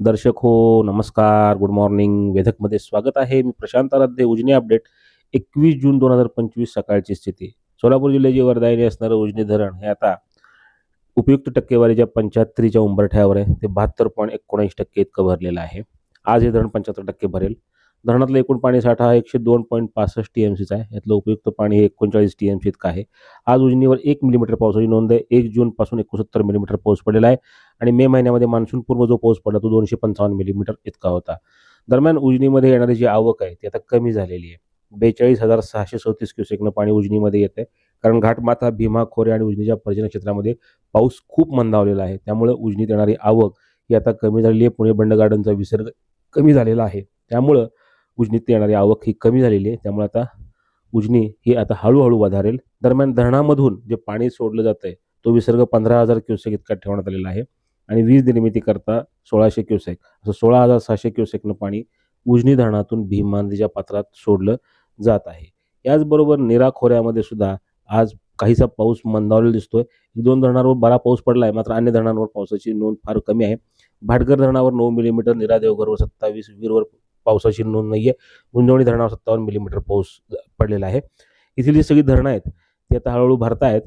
दर्शक हो नमस्कार. गुड मॉर्निंग वेधकमध्ये स्वागत आहे. मी प्रशांत आराध्ये उजनी अपडेट. एकवीस जून दोन हजार पंचवीस सकाळची स्थिती. सोलापूर जिल्ह्याची वरदायनी असणारं उजनी धरण हे आता उपयुक्त टक्केवारीच्या पंच्याहत्तरीच्या उंबरठ्यावर आहे ते बहात्तर पॉईंट एकोणऐंशी टक्के इतकं भरलेलं आहे. आज हे धरण पंच्याहत्तर टक्के भरेल. धरणातलं एकूण पाणी साठा हा एकशे दोन पॉईंट पासष्ट टी एम सीचा आहे. यातलं उपयुक्त पाणी हे एकोणचाळीस टी एम सी इतकं आहे. आज उजनीवर एक मिलीमीटर पावसाची नोंद आहे. एक जूनपासून एकोणसत्तर मिलीमीटर पाऊस पडलेला आहे. आणि मे महिन्यामध्ये मान्सून पूर्व जो पाऊस पडला तो दोनशे पंचावन्न मिलीमीटर इतका होता. दरम्यान उजनीमध्ये येणारी जी आवक आहे ती आता कमी झालेली आहे. बेचाळीस हजार सहाशे चौतीस क्युसेकनं पाणी उजनीमध्ये येतं आहे. कारण घाटमाथा भीमा खोरे आणि उजनीच्या पर्जन्य क्षेत्रामध्ये पाऊस खूप मंदावलेला आहे. त्यामुळे उजनीत येणारी आवक ही आता कमी झालेली आहे. पुणे बंड गार्डनचा विसर्ग कमी झालेला आहे. त्यामुळं उजनीत येणारी आवक ही कमी झालेली आहे. त्यामुळे आता उजनी ही आता हळूहळू वधारेल. दरम्यान धरणामधून जे पाणी सोडलं जातं आहे तो विसर्ग पंधरा हजार क्युसेक इतका ठेवण्यात आलेला आहे. आणि वीज निर्मितीकरता सोळाशे क्युसेक. असं सोळा हजार सहाशे क्युसेकनं पाणी उजनी धरणातून भीमा नदीच्या पात्रात सोडलं जात आहे. याचबरोबर निरा खोऱ्यामध्ये सुद्धा आज काहीसा पाऊस मंदावलेला दिसतोय. एक दोन धरणांवर बरा पाऊस पडला आहे मात्र अन्य धरणांवर पावसाची नोंद फार कमी आहे. भाटघर धरणावर नऊ मिलीमीटर निरा देवघरवर सत्तावीस वीरवर पावसाची नोंद नाही आहे गुंजवणी धरणावर सत्तावन्न मिलीमीटर पाऊस पडलेला आहे. इथली जी सगळी धरणं आहेत ती आता हळूहळू भरतायत.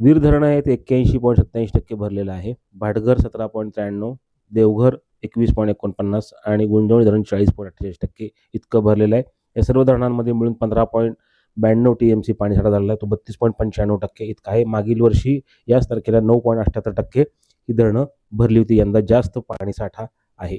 वीर धरणं आहेत एक्क्याऐंशी पॉईंट सत्त्याऐंशी टक्के भरलेलं आहे. भाटघर सतरा पॉईंट त्र्याण्णव देवघर एकवीस पॉईंट एकोणपन्नास आणि गुंजवणी धरण चाळीस पॉईंट अठ्ठेचाळीस टक्के इतकं भरलेलं आहे. या सर्व धरणांमध्ये मिळून पंधरा पॉईंट ब्याण्णव टी एम सी पाणीसाठा झालेला आहे. तो बत्तीस पॉईंट पंच्याण्णव टक्के इतका आहे. मागील वर्षी याच तारखेला नऊ पॉईंट अठ्ठ्याहत्तर टक्के ही धरणं भरली होती. यंदा जास्त पाणीसाठा आहे.